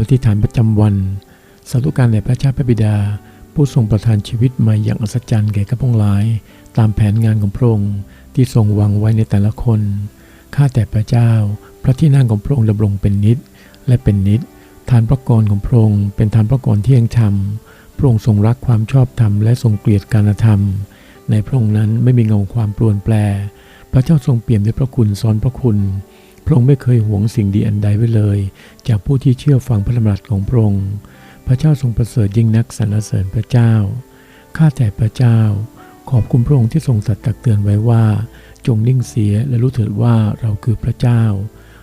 อธิษฐานประจำวันสาธุการแด่พระเจ้าพระบิดา ผู้ทรงประทานชีวิตใหม่อย่างอัศจรรย์แก่ข้าพงหลาย ตามแผนงานของพระองค์ที่ทรงวางไว้ในแต่ละคนข้าแต่พระเจ้า พระที่นั่งของพระองค์ดำรงเป็นนิจและเป็นนิจทานพระกรของพระองค์เป็นทานพระกรที่ยังธรรมพระองค์ทรงรักความชอบธรรมและทรงเกลียดการธรรม ในพระองค์นั้นไม่มีเงาความปลวนแปลพระเจ้าทรงเปี่ยมด้วยพระคุณซ้อนพระคุณ พระองค์ไม่เคยหวงสิ่งดีอันใดไว้เลย จากผู้ที่เชื่อฟังพระดำรัสของพระองค์ พระเจ้าทรงประเสริฐยิ่งนักสรรเสริญพระเจ้า ข้าแต่พระเจ้า ขอบคุณพระองค์ที่ทรงสัตย์ตักเตือนไว้ว่า จงนิ่งเสียและรู้เถิดว่าเราคือพระเจ้า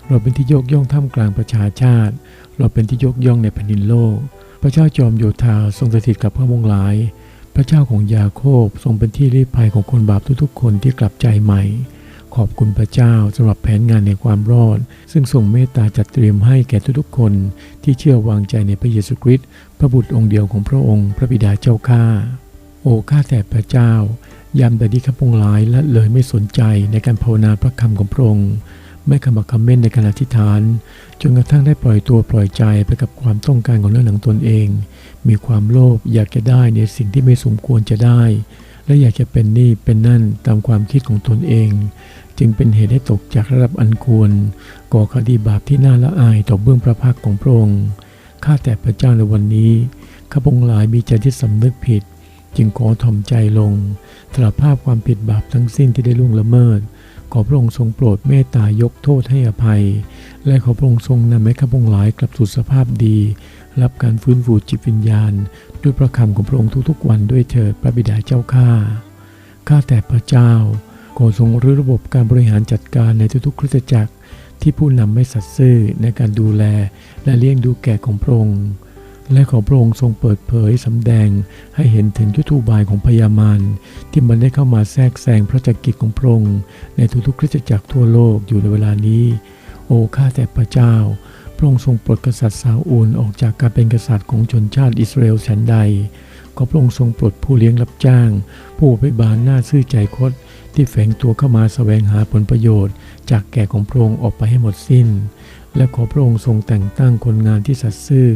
เราเป็นที่ยกย่องท่ามกลางประชาชาติ เราเป็นที่ยกย่องในแผ่นดินโลก พระเจ้าจอมโยธาทรงสถิตกับพระวงศ์หลาย พระเจ้าของยาโคบทรงเป็นที่รีภัยของคนบาปทุกๆ คนที่กลับใจใหม่ ขอบคุณพระเจ้าสำหรับแผนงานในความรอด ซึ่งทรงเมตตาจัดเตรียมให้แก่ทุกๆคนที่เชื่อวางใจในพระเยซูคริสต์พระบุตรองค์เดียวของพระองค์พระบิดาเจ้าข้าโอ้ข้าแต่พระเจ้ายามใดที่ข้าพงหลายและเลยไม่สนใจในการภาวนาพระคำของพระองค์ไม่ขมักเขม้นในการอธิษฐาน จนกระทั่งได้ปล่อยตัวปล่อยใจไปกับความต้องการของเรื่องหนังตนเอง มีความโลภอยากจะได้ในสิ่งที่ไม่สมควรจะได้ และอยากจะเป็นนี่เป็นนั่นตามความคิดของตนเอง จึงเป็นเหตุให้ตกจากระดับอันควรก่อคดีบาปที่น่าละอายต่อเบื้องพระพักของพระองค์ ข้าแต่พระเจ้าในวันนี้ ข้าพงหลายมีใจที่สำนึกผิด จึงขอถ่อมใจลงสารภาพความผิดบาปทั้งสิ้นที่ได้ล่วงละเมิด ขอพระองค์ทรงโปรดเมตตายกโทษให้อภัย และขอพระองค์ทรงนำให้ข้าพงหลายกลับสู่สภาพดี รับการฟื้นฟูจิตวิญญาณ ด้วยพระคำของพระองค์ทุกๆวันด้วยเถิดพระบิดาเจ้าข้า ข้าแต่พระเจ้า ขอทรงรื้อระบบการบริหารจัดการในทุกๆคริสตจักร ที่ผู้นำไม่สัตย์ซื่อในการดูแลและเลี้ยงดูแก่ของพระองค์ และขอพระองค์ทรงเปิดเผยสำแดงให้เห็นถึงยุทธุบายของพญามารที่มันได้เข้ามาแทรกแซงพระจักรกิจของพระองค์ในทุกๆคริสตจักรทั่วโลกอยู่ในเวลานี้ โอ้ข้าแต่พระเจ้า พระองค์ทรงปลดกษัตริย์ซาอูลออกจากการเป็นกษัตริย์ของชนชาติอิสราเอลฉันใดขอพระองค์ทรงปลดผู้เลี้ยงรับจ้าง ผู้ไปบานหน้าซื่อใจคด ที่แฝงตัวเข้ามาแสวงหาผลประโยชน์ จากแก่ของพระองค์ออกไปให้หมดสิ้น และขอพระองค์ทรงแต่งตั้งคนงานที่สัตย์ซื่อ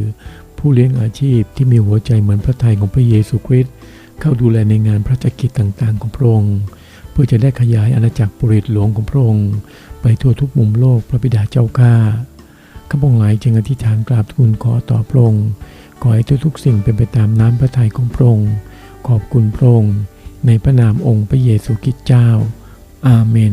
ผู้เลี้ยงอาชีพที่มีหัวใจเหมือนพระทัยของพระเยซูคริสต์เข้าดูแลในงานพระจักรกิจต่างๆ ของพระองค์ เพื่อจะได้ขยายอาณาจักรปุริตหลวงของพระองค์ ไปทั่วทุกมุมโลกพระบิดาเจ้าข้าข้าพงหลายจึงอธิษฐานกราบทูลขอต่อพระองค์ขอให้ทุกๆสิ่งเป็นไปตามน้ำพระทัยของพระองค์ขอบคุณพระองค์ ในพระนามองค์พระเยซูคริสต์เจ้า อาเมน